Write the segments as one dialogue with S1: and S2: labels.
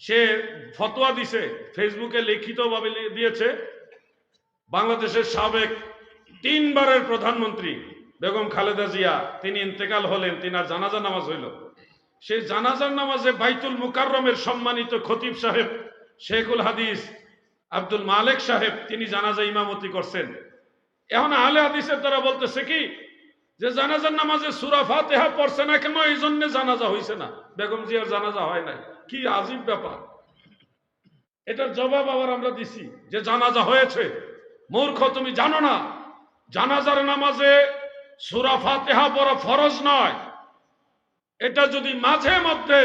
S1: সে ফতোয়া দিছে, ফেসবুকে লিখিতভাবে দিয়েছে, বাংলাদেশের সাবেক তিনবারের প্রধানমন্ত্রী বেগম খালেদা জিয়া, তিনি ইন্তেকাল হলেন, তিনার জানাজা নামাজ হইল। সেই জানাজার নামাজে বাইতুল মুকাররমের সম্মানিত খতিব সাহেব শেখুল হাদিস, আব্দুল মালেক সাহেব, তিনি জানাজা ইমামতি করছেন। এখন আলে হাদিসের তারা বলতেছে কি যে জানাজার নামাজে সুরা ফাতেহা পড়ছে না কেন, এই জন্য জানাজা হয়েছে না। বেগম জিয়ার জানাজা হয় নাই। কি আজীব ব্যাপার। এটার জবাব আবার আমরা দিছি, যে জানাজা হয়েছে। মূর্খ, তুমি জানো না, জানাজার নামাজে সুরা ফাতেহা পড়া ফরজ নয়। এটা যদি মাঝে মধ্যে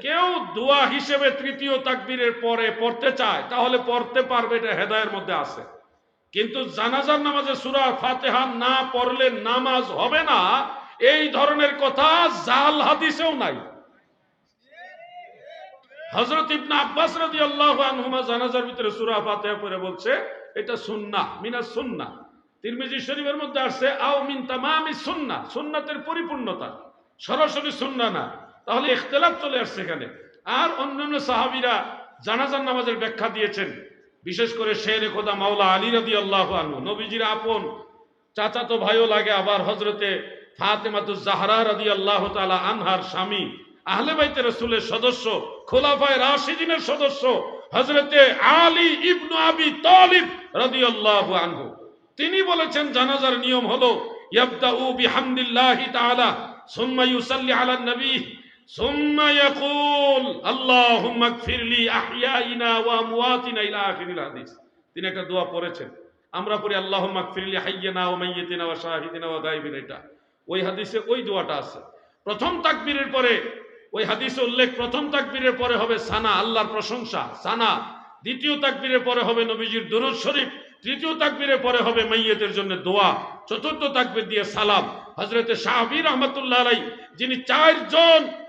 S1: কেউ দোয়া হিসেবে তৃতীয় তাকবীরের পরে পড়তে চায়, তাহলে পড়তে পারবে, এটা হেদায়ের মধ্যে আছে। কিন্তু জানাজার নামাজে সুরা ফাতেহা না পড়লে নামাজ হবে না, এই ধরনের কথা জাল হাদিসেও নাই। হযরত ইবনে আব্বাস রাদিয়াল্লাহু আনহুমা জানাজার ভিতরে সূরা ফাতিহা পড়ে বলছে, এটা সুন্নাহ, মিনাস সুন্নাহ। তিরমিজি শরীফের মধ্যে আসছে, আও মিন তামামি সুন্নাহ, সুন্নাতের পরিপূর্ণতা। সরাসরি সুন্নাহ না। তাহলে ইখতিলাফ চলে আসছে এখানে। আর অন্যান্য সাহাবিরা জানাজার নামাজের ব্যাখ্যা দিয়েছেন। বিশেষ করে শের খোদা মাওলা আলী রাদিয়াল্লাহু আনহু। নবীজির আপন চাচাতো ভাইও লাগে আবার হজরতে ফাতেমাতুজ জাহরা রাদিয়াল্লাহু তাআলা আনহার স্বামী। আহলে বাইতে রসুলের সদস্য, খোলাফায় রাশিদিনের সদস্য হজরতে আলী ইবনু আবি তালিব রাদিয়াল্লাহু আনহু। তিনি বলেছেন, জানাজার নিয়ম হলো, ইয়াবদাউ বিহামদিল্লাহি তাআলা, সুম্মা ইউসাল্লি আলা নবী। সুম্মা ইয়াকুল, আল্লাহুম্মা ইগফিরলি আহইয়াইনা ওয়া আমওয়াতিনা ইলা আখিরিল হাদিস। তিনি একটা দোয়া পড়েছেন। আমরা পড়ি, আল্লাহুম্মা ইগফিরলি হাইয়িনা ওয়া মাইয়িতিনা ওয়া শাহিদিনা ওয়া গায়বিনা। এটা ওই হাদিসে ওই দোয়াটা আছে। প্রথম তাকবীরের পরে, ওই হাদিসে উল্লেখ, প্রথম তাকবীরের পরে হবে সানা, আল্লাহর প্রশংসা, সানা। দ্বিতীয় তাকবীরের পরে হবে নবীজির দুরূদ শরীফ। তৃতীয় তাকবীরের পরে হবে মাইয়েতের জন্য দোয়া। চতুর্থ তাকবীর দিয়ে সালাম। হযরতে সাহাবী রহমাতুল্লাহ আলাই যিনি চারজন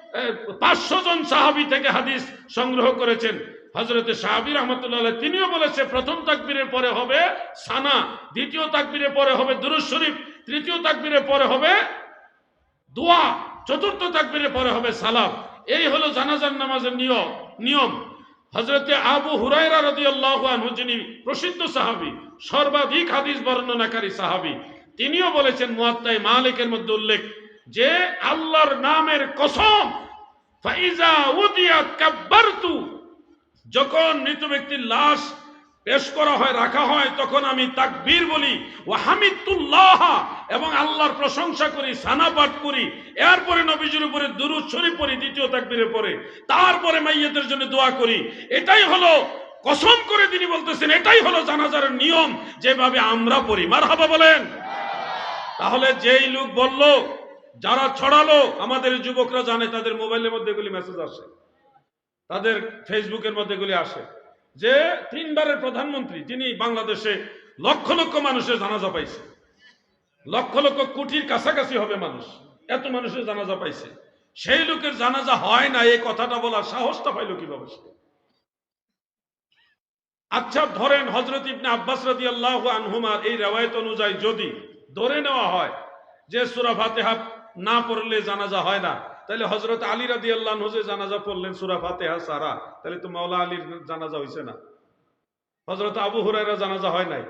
S1: পাঁচশো জন সাহাবী থেকে হাদিস সংগ্রহ করেছেন। হজরতে সাহাবী রহমতুল্লাহ তিনিও বলেছে, প্রথম তাকবীরের পরে হবে সানা, দ্বিতীয় তাকবীরের পরে হবে দুরূদ শরীফ, তৃতীয় তাকবীরের পরে হবে দোয়া, চতুর্থ তাকবীরের পরে হবে সালাম। এই হলো জানাজার নামাজের নিয়ম নিয়ম। হজরতে আবু হুরাইরা রাদিয়াল্লাহু যিনি প্রসিদ্ধ সাহাবী, সর্বাধিক হাদিস বর্ণনাকারী সাহাবী, তিনিও বলেছেন, মুয়াত্তাই মালিকের মধ্যে উল্লেখ যে আল্লাহর নামের কসম, ফাইজা কাব্বারতু, যখন মৃত ব্যক্তির লাশ পেশ করা হয়, রাখা হয়, তখন আমি তাকবীর বলি ও হামিদুল্লাহ এবং আল্লাহর প্রশংসা করি সানা পাঠ করি, এরপরে নবীজির উপরে দুরুদ শরীফ পড়ি, দ্বিতীয় তাকবীরের পরে তারপরে মাইয়াতের জন্য দোয়া করি। এটাই হলো কসম করে তিনি বলতেছেন, এটাই হলো জানাজার নিয়ম, যেভাবে আমরা পড়ি। মারহাবা বলেন। তাহলে যেই লোক বলল যারা ছড়ালো, আমাদের যুবকরা জানে, তাদের মোবাইলের মধ্যে এগুলি মেসেজ আসে। তাদের ফেসবুকের মধ্যে এগুলি আসে। যে তিনবারের প্রধানমন্ত্রী, তিনি বাংলাদেশে লক্ষ লক্ষ মানুষের জানাজা পাইছে। লক্ষ লক্ষ কোটির কাছাকাছি হবে মানুষ, এত মানুষের জানাজা পাইছে। সেই লোকের জানাজা হয় না, এই কথাটা বলার সাহসটা পাইল কীভাবে? আচ্ছা ধরেন হজরত ইবনে আব্বাস রাদিয়াল্লাহু আনহুমার এই রেওয়ায়ত অনুযায়ী যদি ধরে নেওয়া হয় যে সূরা ফাতিহা না পড়লে জানাজা হয় না। তাহলে হজরত আলী রাদিয়াল্লাহু আনহু যে জানাজা পড়লেন সূরা ফাতিহা সারা তাহলে তো মাওলা আলীর জানাজা হইছে না। হজরত আবু হুরায়রা জানাজা হয় নাই।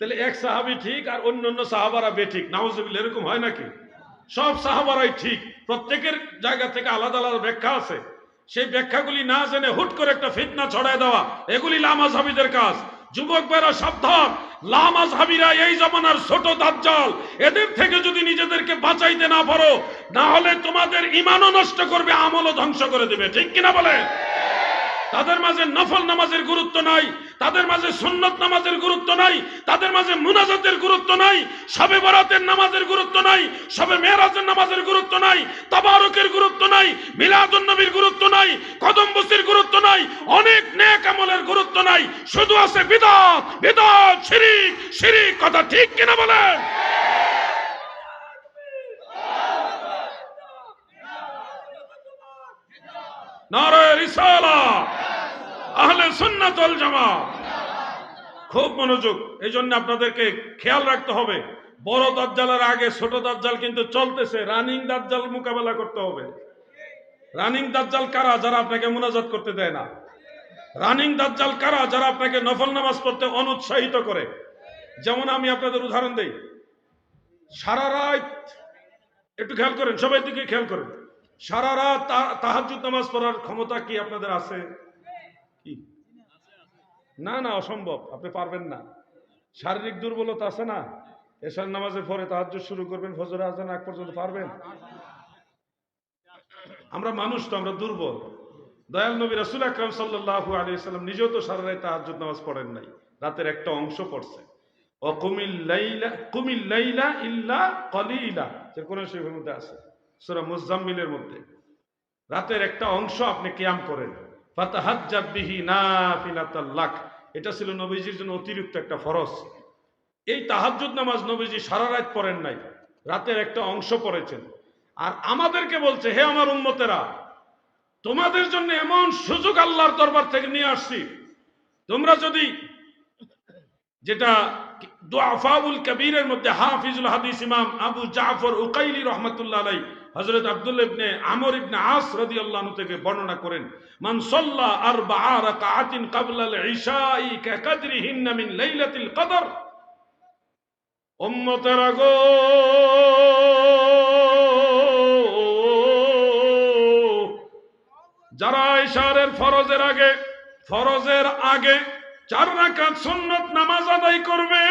S1: তাহলে এক সাহাবী ঠিক আর অন্য অন্য সাহাবারা বেঠিক। নাউজুবিল্লাহ, এরকম হয় নাকি? সব সাহাবারাই ঠিক। প্রত্যেকের জায়গা থেকে আলাদা আলাদা ব্যাখ্যা আছে। সেই ব্যাখ্যাগুলি না জেনে হুট করে একটা ফিতনা ছড়ায় দেওয়া, এগুলি লামাজহাবিদের কাজ। যুবক বেরা সাবধান। লামাজহাবিরা এই জমানার ছোট দাজ্জাল, এদের থেকে যদি নিজেদেরকে বাঁচাইতে না পারো, না হলে তোমাদের ইমানও নষ্ট করবে, আমলও ধ্বংস করে দেবে। ঠিক কিনা বলে তাদের মাঝে নফল নামাজের গুরুত্ব নাই তাদের মাঝে সুন্নত নামাজের গুরুত্ব নাই, তাদের মাঝে মুনাজাতের গুরুত্ব নাই, সবে বরাতের নামাজের গুরুত্ব নাই, সবে মেরাজের নামাজের গুরুত্ব নাই, তাবারকের গুরুত্ব নাই মিলাদুন নবীর গুরুত্ব নাই কদম বসির গুরুত্ব নাই, অনেক নেক আমলের গুরুত্ব নাই, শুধু আছে বিদাত বিদাত, শিরিক শিরিক, কথা ঠিক কিনা বলেন? নারায় রিসালা। আহলে সুন্নাত ওয়াল জামাত। খুব মনোযোগ। এই জন্য আপনাদেরকে খেয়াল রাখতে হবে। বড় দাজ্জালের আগে ছোট দাজ্জাল কিন্তু চলতেছে। রানিং দাজ্জাল মোকাবেলা করতে হবে। রানিং দাজ্জাল কারা? যারা আপনাকে মুনাজাত করতে দেয় না। রানিং দাজ্জাল কারা? যারা আপনাকে নফল নামাজ পড়তে অনুৎসাহিত করে। যেমন আমি আপনাদের উদাহরণ দেই। সারা রাত, একটু খেয়াল করেন, সবাই দিকে খেয়াল করেন। সারা রাত তাহাজুদ নামাজ পড়ার ক্ষমতা কি আপনাদের আছে? না না, অসম্ভব, আপনি পারবেন না। শারীরিক দুর্বলতা আছে না? এশার নামাজের পরে তাহাজ্জুদ শুরু করবেন, ফজর, আজান আগ পর্যন্ত পারবেন? আমরা মানুষ তো, আমরা দুর্বল। দয়াল নবী রাসুল আকরাম সাল্লাল্লাহু আলাইহি সাল্লাম নিজেও তো সারা রাত তাহাজ্জুদ নামাজ পড়েন নাই। রাতের একটা অংশ পড়ছে। মধ্যে আছে, সূরা মুজাম্মিলের মধ্যে। রাতের একটা অংশ আপনি কিয়াম করেন। এটা ছিল নবীজির জন্য অতিরিক্ত একটা ফরজ। এই তাহাজ্জুদ নামাজ নবীজি সারা রাত পড়েন নাই, রাতের একটা অংশ পড়েছেন। আর আমাদেরকে বলছে, হে আমার উম্মতেরা, তোমাদের জন্য এমন সুযোগ আল্লাহর দরবার থেকে নিয়ে আসছি। তোমরা যদি যেটা দোয়াফাউল কবিরের মধ্যে হাফিজুল হাদিস ইমাম আবু জাফর উকাইলি রহমতুল্লাহ আলাই হযরত আব্দুল্লাহ ইবনে আমর ইবনে আস রাদিয়াল্লাহু থেকে বর্ণনা করেন, মান সাল্লা আরবাআ রাকাআতিন ক্বাবলা আল ইশাই কাকদরিহিন্না মিন লাইলাতিল কদর। উম্মতেরা গো যারা ইশারের ফরজের আগে ফরজের আগে চার রাকাত সুন্নত নামাজ আদায় করবে,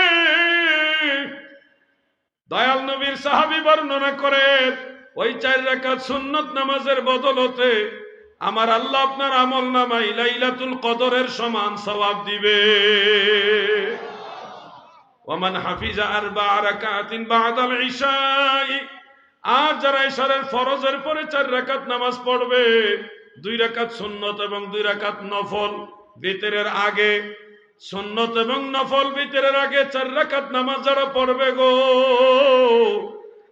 S1: দয়াল নবীর সাহাবী বর্ণনা করে ওই চার রাকাত সুন্নত নামাজের বদলতে আমার আল্লাহ আপনার আমল নামাই লাইলাতুল কদরের সমান সওয়াব দিবে। ওমান হাফিজা আরবা রাকাতিন বাদাল ইশাই। আর যারা ইশারের ফরজের পরে চার রাকাত নামাজ পড়বে, দুই রাকাত সুন্নত এবং দুই রাকাত নফল ভিতরের আগে, সুন্নত এবং নফল ভিতরের আগে চার রাকাত নামাজ যারা পড়বে গো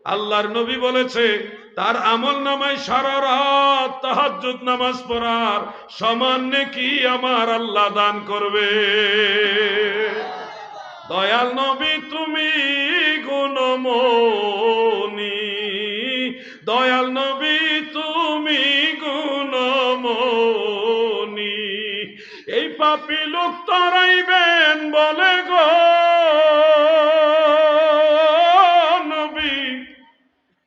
S1: আল্লাহর নবী বলেছে, তার আমল নামায় সারা রাত নামাজ পড়ার সমান কি আমার আল্লাহ দান করবে। দয়াল নবী, তুমি গুণমনি দয়াল নবী, তুমি গুণমনি এই পাপি লোক তরাইবেন বলে গো।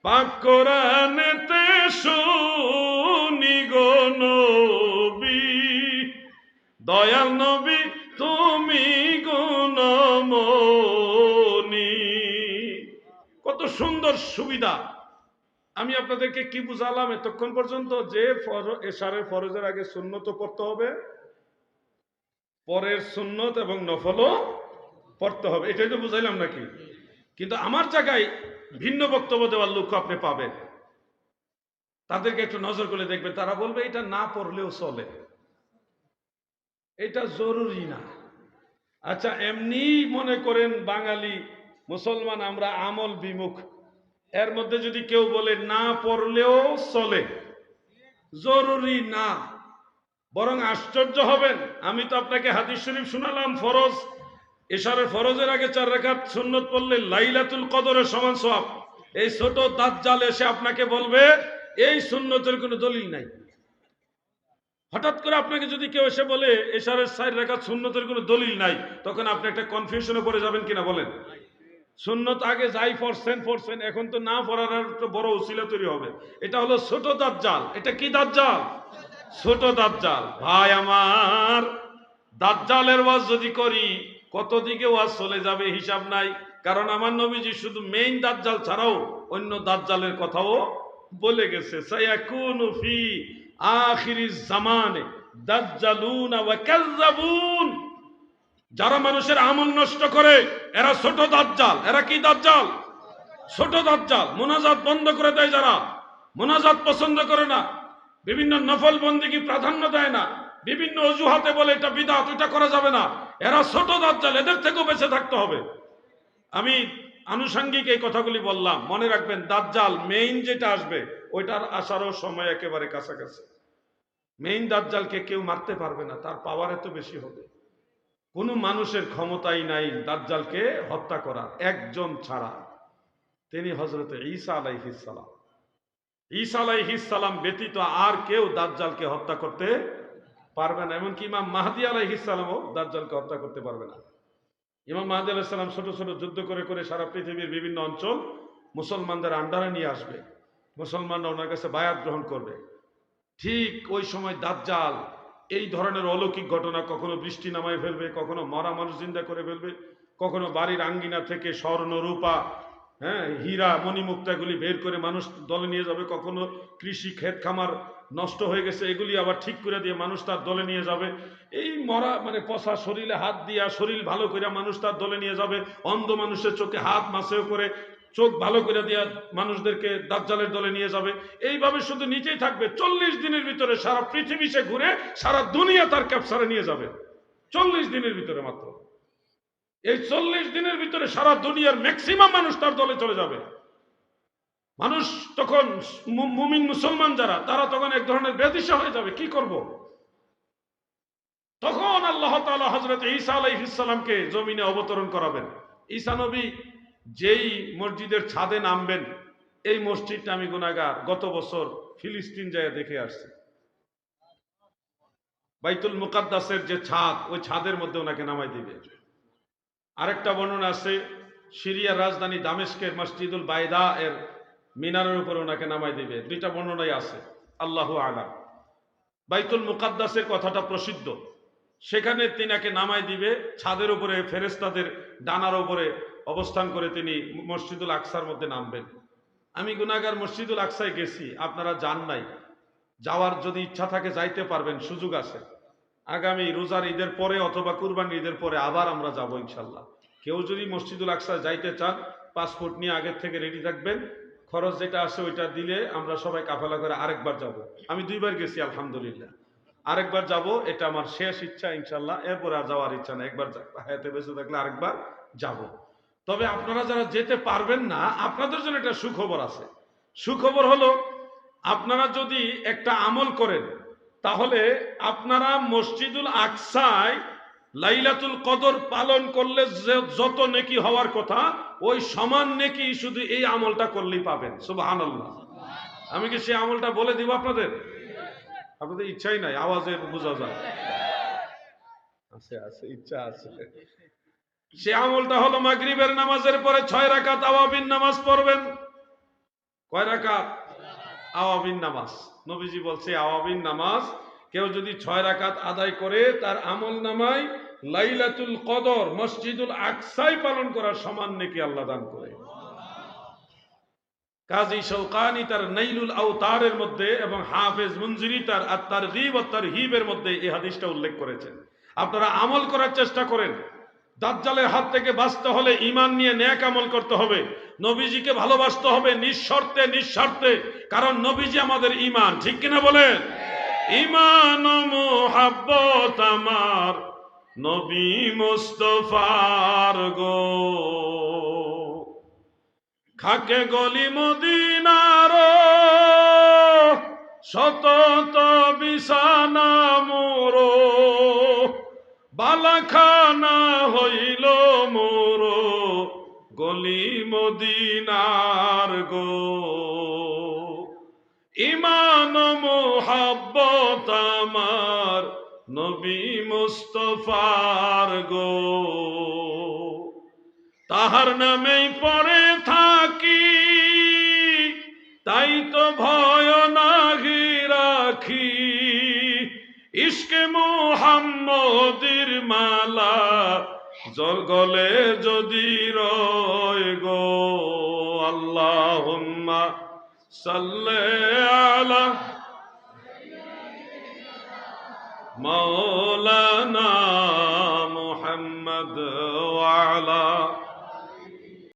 S1: পাক কোরআনেতে শুনি গো নবী। দয়াল নবী, তুমি গুণমনি কত সুন্দর সুবিধা। আমি আপনাদেরকে কি বুঝালাম এতক্ষণ পর্যন্ত? যে এশারের ফরজের আগে সুন্নত পড়তে হবে, পরের সুন্নত এবং নফলও পড়তে হবে। এটাই তো বুঝাইলাম নাকি? কিন্তু আমার জায়গায় ভিন্ন বক্তব্য দেওয়ার লোক আপনি পাবেন। তাদেরকে একটু নজর করে দেখবেন। তারা বলবে এটা না পড়লেও চলে। এটা জরুরি না। আচ্ছা এমনি মনে করেন বাঙালি, মুসলমান, আমরা আমল বিমুখ। এর মধ্যে যদি কেউ বলে, না পড়লেও চলে। জরুরি না। বরং আশ্চর্য হবেন। আমি তো আপনাকে হাদিস শরীফ শুনালাম, ফরজ। এশারের ফরজের আগে চার রেখাত সুন্নত পড়লে লাইলাতুল কদরের সমান সব এই ছোট দাজ্জাল এসে আপনাকে বলবে, এই সুন্নতের কোনো দলিল নাই। হঠাৎ করে আপনাকে যদি কেউ এসে বলে, এশারের সাইড রেখা সুন্নতের কোনো দলিল নাই, তখন আপনি একটা কনফিউশনে পড়ে যাবেন কিনা বলেন? সুন্নত আগে যাই পড়ছেন পড়ছেন, এখন তো না পড়ার একটা বড় উচিলা তৈরি হবে। এটা হলো ছোট দাজ্জাল। এটা কি দাজ্জাল? ছোট দাজ্জাল। ভাই আমার, দাজ্জালের ওয়াজ যদি করি কত দিকে ওয়াজ চলে যাবে হিসাব নাই। কারণ আমার নবীজি শুধু মেইন দাজ্জাল ছাড়াও অন্য দাজ্জালের কথাও বলে গেছে। সায়াকুনু ফি আখিরিজ জামানে দাজ্জালুনা ওয়া কাযযাবুন। যারা মানুষের আমল নষ্ট করে, এরা ছোট দাজ্জাল। এরা কি দাজ্জাল? ছোট দাজ্জাল। মোনাজাত বন্ধ করে দেয় যারা। মোনাজাত পছন্দ করে না। বিভিন্ন নফল বন্দিকে প্রাধান্য দেয় না। বিভিন্ন অজুহাতে বলে এটা বিদাত এটা করা যাবে না। এরা ছোট দাজ্জাল, এদের থেকেও বেঁচে থাকতে হবে। আমি আনুষঙ্গিক এই কথাগুলি বললাম। মনে রাখবেন, দাজ্জাল মেইন যেটা আসবে, ওইটার আসারও সময় একেবারে কাছাকাছি। মেইন দাজ্জালকে কেউ মারতে পারবে না, তার পাওয়ার এত বেশি হবে। কোনো মানুষের ক্ষমতাই নাই দাজ্জালকে হত্যা করার, একজন ছাড়া। তিনি হজরত ঈসা আলাইহিস সালাম। ঈসা আলাইহিস সালাম ব্যতীত আর কেউ দাজ্জালকে হত্যা করতে পারবে না। এমনকি ইমাম মাহদি আলাইহিস সালামও দাজ্জালকে হত্যা করতে পারবে না। ইমাম মাহদি আলাইহিস সালাম ছোট ছোট যুদ্ধ করে করে সারা পৃথিবীর বিভিন্ন অঞ্চল মুসলমানদের আন্ডারে নিয়ে আসবে। মুসলমানরা ওনার কাছে বায়াত গ্রহণ করবে। ঠিক ওই সময় দাজ্জাল এই ধরনের অলৌকিক ঘটনা কখনো বৃষ্টি নামায় ফেলবে, কখনো মরা মানুষ জিন্দা করে ফেলবে, কখনো বাড়ির আঙ্গিনা থেকে স্বর্ণ, রূপা হ্যাঁ হীরা, মণিমুক্তাগুলি বের করে মানুষ দলে নিয়ে যাবে, কখনো কৃষি, ক্ষেত খামার নষ্ট হয়ে গেছে, এগুলি আবার ঠিক করে দিয়ে মানুষ তার দলে নিয়ে যাবে। এই মরা মানে পচা শরীরে হাত দিয়া শরীর ভালো করে মানুষ তার দলে নিয়ে যাবে, অন্ধ মানুষের চোখে হাত মাসেও করে চোখ ভালো করে দিয়া মানুষদেরকে দাজ্জালের দলে নিয়ে যাবে। এইভাবে শুধু নিচেই থাকবে, চল্লিশ দিনের ভিতরে সারা পৃথিবী সে ঘুরে সারা দুনিয়া তার ক্যাপসারে নিয়ে যাবে। চল্লিশ দিনের ভিতরে মাত্র। এই চল্লিশ দিনের ভিতরে সারা দুনিয়ার ম্যাক্সিমাম মানুষ তার দলে চলে যাবে। মানুষ তখন মুমিন মুসলমান যারা, তারা তখন এক ধরনের বেদিশা হয়ে যাবে, কি করব? তখন আল্লাহ তাআলা হজরত ঈসা আলাইহিসসালামকে জমিনে অবতরণ করাবেন। ঈসা নবী যেই মসজিদের ছাদে নামবেন, এই মসজিদটা আমি গুনাগার গত বছর ফিলিস্তিন যায় দেখে আসছি। বাইতুল মুকাদ্দাসের যে ছাদ, ওই ছাদের মধ্যে ওনাকে নামাই দিবে। আরেকটা বর্ণনা আছে, সিরিয়ার রাজধানী দামেস্কের মসজিদুল বাইদা এর মিনারের উপর ওনাকে নামাই দিবে। দুইটা বর্ণনাই আছে। আল্লাহ আলাম। বাইতুল মুকাদ্দাসের কথাটা প্রসিদ্ধ। সেখানে তিনাকে নামাই দিবে। ছাদের উপরে ফেরেস্তাদের ডানার উপরে অবস্থান করে তিনি মসজিদুল আকসার মধ্যে নামবেন। আমি গুনাগার মসজিদুল আকসায় গেছি। আপনারা যান নাই। যাওয়ার যদি ইচ্ছা থাকে যাইতে পারবেন, সুযোগ আছে। আগামী রোজার ঈদের পরে অথবা কুরবানি ঈদের পরে আবার আমরা যাব ইনশাল্লাহ কেউ যদি মসজিদুল আকসা যাইতে চান, পাসপোর্ট নিয়ে আগের থেকে রেডি থাকবেন। খরচ যেটা আছে ওইটা দিলে আমরা সবাই কাফেলা করে আরেকবার যাব। আমি দুইবার গেছি, আলহামদুলিল্লাহ। আরেকবার যাব, এটা আমার শেষ ইচ্ছা ইনশাল্লাহ এরপরে আর যাওয়ার ইচ্ছা না একবার হায়াতে বেঁচে থাকলে আরেকবার যাব। তবে আপনারা যারা যেতে পারবেন না, আপনাদের জন্য একটা সুখবর আছে। সুখবর হলো, আপনারা যদি একটা আমল করেন, তাহলে আপনারা মসজিদুল আকসায় লাইলাতুল কদর পালন করলে যত নেকি হওয়ার কথা, ওই সমান নেকি শুধু এই আমলটা করলেই পাবেন। সুবহানাল্লাহ। আমি কি সেই আমলটা বলে দিব আপনাদের? আপনাদের ইচ্ছাই নাই, আওয়াজে বোঝা যায়। আছে আছে, ইচ্ছা আছে। সে আমলটা হলো মাগরিবের নামাজের পরে ছয় রাকাত আওয়াবিন নামাজ পড়বেন। কয় রাকাত? আওয়াবিন নামাজ। নবীজি বলছে, আওয়াবিন নামাজ, কেউ যদি ছয় রাকাত আদায় করে, তার আমল নামায় লাইলাতুল কদর মসজিদুল আকসাই পালন করার সমান নাকি আল্লাহ দান করে। কাজী শৌকানি তার নাইলুল আওতারের মধ্যে এবং হাফেজ মঞ্জুরি তার আত্মার গিব তার হিবের মধ্যে এই হাদিসটা উল্লেখ করেছেন। আপনারা আমল করার চেষ্টা করেন। দাজ্জালের হাত থেকে বাঁচতে হলে ইমান নিয়ে ন্যাক আমল করতে হবে। নবীজিকে ভালোবাসতে হবে নিঃশর্তে নিঃস্বার্থে কারণ নবীজি আমাদের ইমান ঠিক কিনা বলেন? ইমান মোহাব্বত আমার। নবী মুস্তফার গো। খাকে গলি মদিনার সতত বিছানা মোর। বালাখানা হইল মোর। গলি মদিনার গো। মুস্তফার গো। তাহার নামেই পড়ে থাকি, তাই তো ভয় নাহি রাখি। ইস্কে মোহাম্মদির মালা জগলে যদি রয় গো আল্লাহ সাল্লে আলা مولانا محمد وعلى